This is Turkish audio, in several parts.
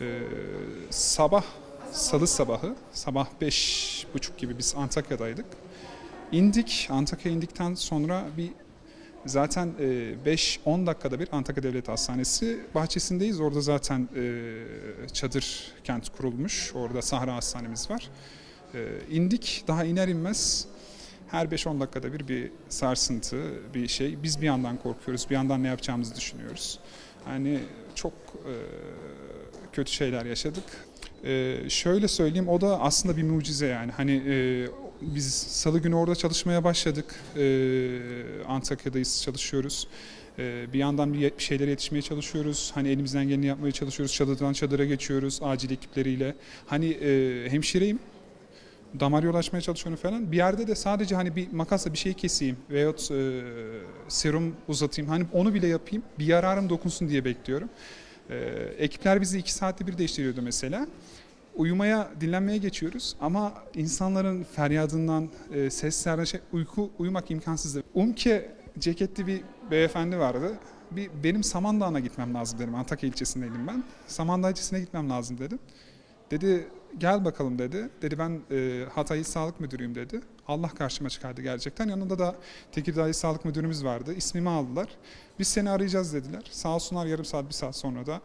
Ee, sabah, salı sabahı, sabah beş buçuk gibi biz Antakya'daydık. İndik, Antakya'ya indikten sonra bir zaten e, 5-10 dakikada bir Antakya Devlet Hastanesi bahçesindeyiz. Orada zaten e, çadır kent kurulmuş. Orada Sahra Hastanemiz var. E, indik, daha iner inmez her 5-10 dakikada bir bir sarsıntı, bir şey. Biz bir yandan korkuyoruz, bir yandan ne yapacağımızı düşünüyoruz. Yani çok e, kötü şeyler yaşadık. E, şöyle söyleyeyim, o da aslında bir mucize yani. Hani e, biz salı günü orada çalışmaya başladık. E, Antakya'dayız, çalışıyoruz. E, bir yandan bir şeylere yetişmeye çalışıyoruz. Hani elimizden geleni yapmaya çalışıyoruz. Çadırdan çadıra geçiyoruz acil ekipleriyle. Hani e, hemşireyim damar yolu açmaya çalışıyorum falan. Bir yerde de sadece hani bir makasla bir şey keseyim veyahut e, serum uzatayım. Hani onu bile yapayım. Bir yararım dokunsun diye bekliyorum. E, ekipler bizi iki saatte bir değiştiriyordu mesela. Uyumaya, dinlenmeye geçiyoruz ama insanların feryadından, e, seslerden şey, uyku, uyumak imkansızdı. Umke ceketli bir beyefendi vardı. Bir, benim Samandağ'a gitmem lazım dedim. Antakya ilçesindeydim ben. Samandağ ilçesine gitmem lazım dedim. Dedi gel bakalım dedi. Dedi ben e, Hatay İl Sağlık Müdürüyüm dedi. Allah karşıma çıkardı gerçekten. Yanında da Tekirdağ İl Sağlık Müdürümüz vardı. İsmimi aldılar. Biz seni arayacağız dediler. Sağ olsunlar yarım saat bir saat sonra da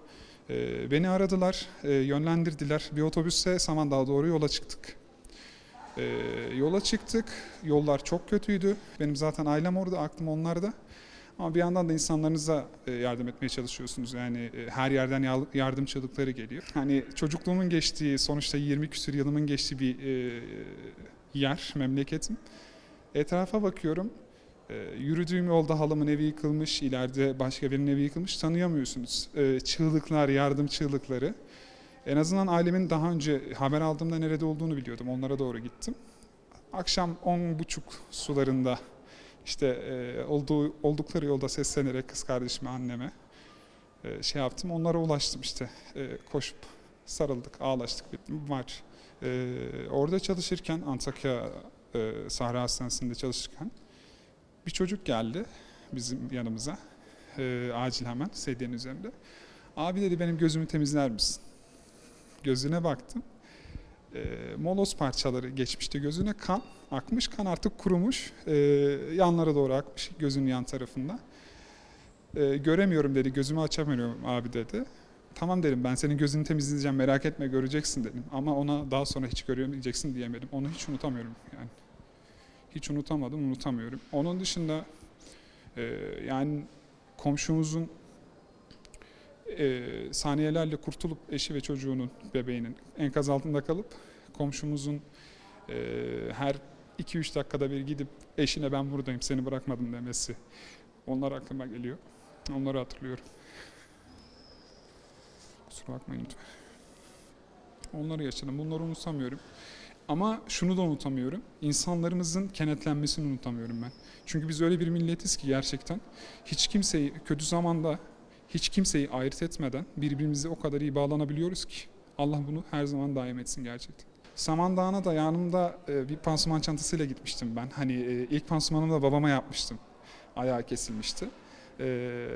e, beni aradılar, e, yönlendirdiler. Bir otobüse Samandağ'a doğru yola çıktık. E, yola çıktık. Yollar çok kötüydü. Benim zaten ailem orada, aklım onlarda. Ama bir yandan da insanlarınıza e, yardım etmeye çalışıyorsunuz. Yani e, her yerden ya- yardım çığlıkları geliyor. Hani çocukluğumun geçtiği, sonuçta 20 küsür yılımın geçtiği bir e, yer, memleketim. Etrafa bakıyorum. Yürüdüğüm yolda halamın evi yıkılmış, ileride başka birinin evi yıkılmış. Tanıyamıyorsunuz. Çığlıklar, yardım çığlıkları. En azından ailemin daha önce haber aldığımda nerede olduğunu biliyordum. Onlara doğru gittim. Akşam 10.30 sularında işte e, olduğu oldukları yolda seslenerek kız kardeşime, anneme e, şey yaptım. Onlara ulaştım işte. E, koşup sarıldık, ağlaştık, bitti maç. E, orada çalışırken Antakya e, Sahra Hastanesi'nde çalışırken bir çocuk geldi bizim yanımıza. E, acil hemen sedyenin üzerinde. Abi dedi benim gözümü temizler misin? Gözüne baktım. E, moloz parçaları geçmişti gözüne kan akmış. Kan artık kurumuş. E, yanlara doğru akmış gözünün yan tarafında. E, göremiyorum dedi. Gözümü açamıyorum abi dedi. Tamam dedim ben senin gözünü temizleyeceğim merak etme göreceksin dedim. Ama ona daha sonra hiç göremeyeceksin diyemedim. Onu hiç unutamıyorum yani. Hiç unutamadım, unutamıyorum. Onun dışında e, yani komşumuzun e, saniyelerle kurtulup eşi ve çocuğunun, bebeğinin enkaz altında kalıp komşumuzun e, her 2-3 dakikada bir gidip eşine ben buradayım seni bırakmadım demesi. Onlar aklıma geliyor. Onları hatırlıyorum. Kusura bakmayın lütfen. Onları yaşadım. Bunları unutamıyorum. Ama şunu da unutamıyorum. İnsanlarımızın kenetlenmesini unutamıyorum ben. Çünkü biz öyle bir milletiz ki gerçekten hiç kimseyi kötü zamanda hiç kimseyi ayırt etmeden birbirimize o kadar iyi bağlanabiliyoruz ki. Allah bunu her zaman daim etsin gerçekten. Samandağ'ına da yanımda e, bir pansuman çantasıyla gitmiştim ben. Hani e, ilk pansumanımı da babama yapmıştım. Ayağı kesilmişti. E,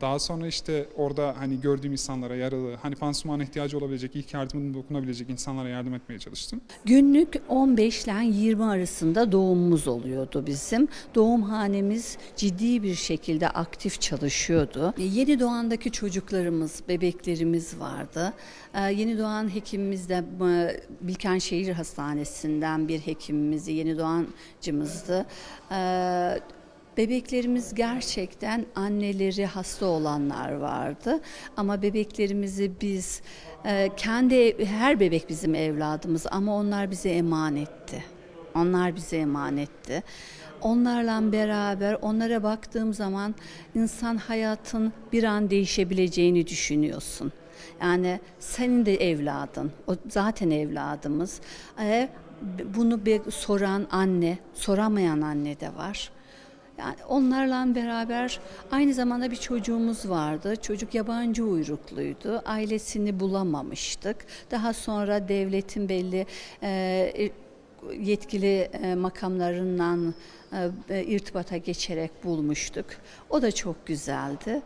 daha sonra işte orada hani gördüğüm insanlara yaralı, hani pansumana ihtiyacı olabilecek, ilk yardımını dokunabilecek insanlara yardım etmeye çalıştım. Günlük 15 ile 20 arasında doğumumuz oluyordu bizim. Doğumhanemiz ciddi bir şekilde aktif çalışıyordu. Yeni doğandaki çocuklarımız, bebeklerimiz vardı. Ee, Yeni doğan hekimimiz de Bilkent Şehir Hastanesi'nden bir hekimimiz, yeni doğancımızdı. Bebeklerimiz gerçekten anneleri hasta olanlar vardı ama bebeklerimizi biz e, kendi her bebek bizim evladımız ama onlar bize emanetti. Onlar bize emanetti. Onlarla beraber onlara baktığım zaman insan hayatın bir an değişebileceğini düşünüyorsun. Yani senin de evladın, o zaten evladımız. E, bunu soran anne, soramayan anne de var. Yani onlarla beraber aynı zamanda bir çocuğumuz vardı. Çocuk yabancı uyrukluydu. Ailesini bulamamıştık. Daha sonra devletin belli e, yetkili e, makamlarından e, e, irtibata geçerek bulmuştuk. O da çok güzeldi.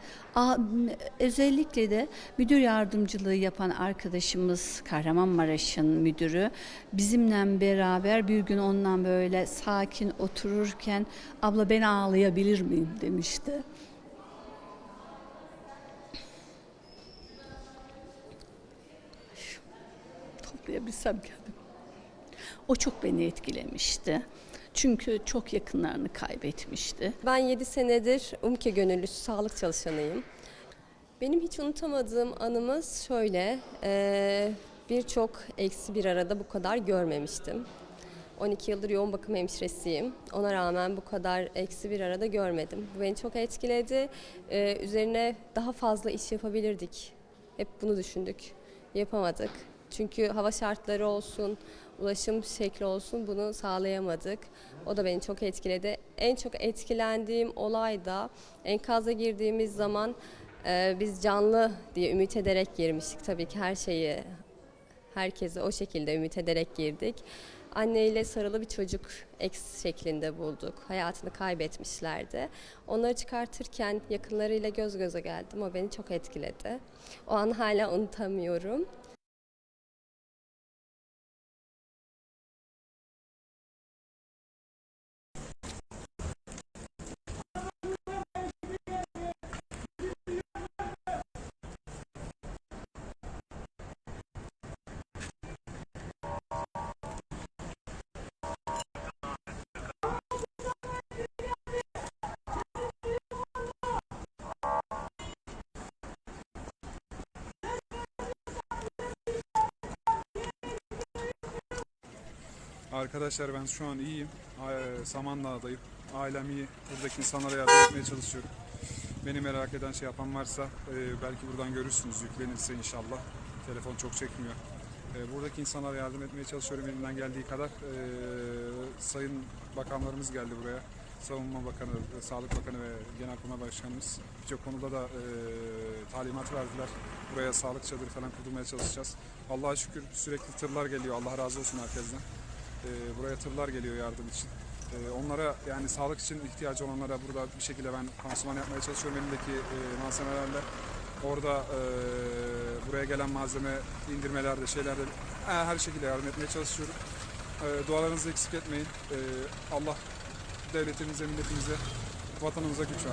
Özellikle de müdür yardımcılığı yapan arkadaşımız Kahramanmaraş'ın müdürü bizimle beraber bir gün ondan böyle sakin otururken abla ben ağlayabilir miyim demişti. Toplayabilsem kendimi. O çok beni etkilemişti. Çünkü çok yakınlarını kaybetmişti. Ben 7 senedir UMKE gönüllüsü sağlık çalışanıyım. Benim hiç unutamadığım anımız şöyle, eee, birçok eksi bir arada bu kadar görmemiştim. 12 yıldır yoğun bakım hemşiresiyim. Ona rağmen bu kadar eksi bir arada görmedim. Bu beni çok etkiledi. Eee, üzerine daha fazla iş yapabilirdik. Hep bunu düşündük. Yapamadık. Çünkü hava şartları olsun, ulaşım şekli olsun bunu sağlayamadık. O da beni çok etkiledi. En çok etkilendiğim olay da enkaza girdiğimiz zaman e, biz canlı diye ümit ederek girmiştik. Tabii ki her şeyi, herkese o şekilde ümit ederek girdik. Anneyle sarılı bir çocuk eks şeklinde bulduk. Hayatını kaybetmişlerdi. Onları çıkartırken yakınlarıyla göz göze geldim. O beni çok etkiledi. O an hala unutamıyorum. Arkadaşlar ben şu an iyiyim. A- Samandağ'dayım. Ailem iyi. Buradaki insanlara yardım etmeye çalışıyorum. Beni merak eden şey yapan varsa e, belki buradan görürsünüz yüklenirse inşallah. Telefon çok çekmiyor. E, buradaki insanlara yardım etmeye çalışıyorum elimden geldiği kadar. E, sayın bakanlarımız geldi buraya. Savunma Bakanı, e, Sağlık Bakanı ve Genelkurmay Başkanımız birçok konuda da e, talimat verdiler. Buraya sağlık çadırı falan kurulmaya çalışacağız. Allah'a şükür sürekli tırlar geliyor. Allah razı olsun herkesten. E, buraya tırlar geliyor yardım için. E, onlara yani sağlık için ihtiyacı olanlara burada bir şekilde ben pansuman yapmaya çalışıyorum elimdeki e, malzemelerle. Orada e, buraya gelen malzeme indirmelerde şeylerde e, her şekilde yardım etmeye çalışıyorum. E, dualarınızı eksik etmeyin. E, Allah devletimize, milletimize, vatanımıza güç versin.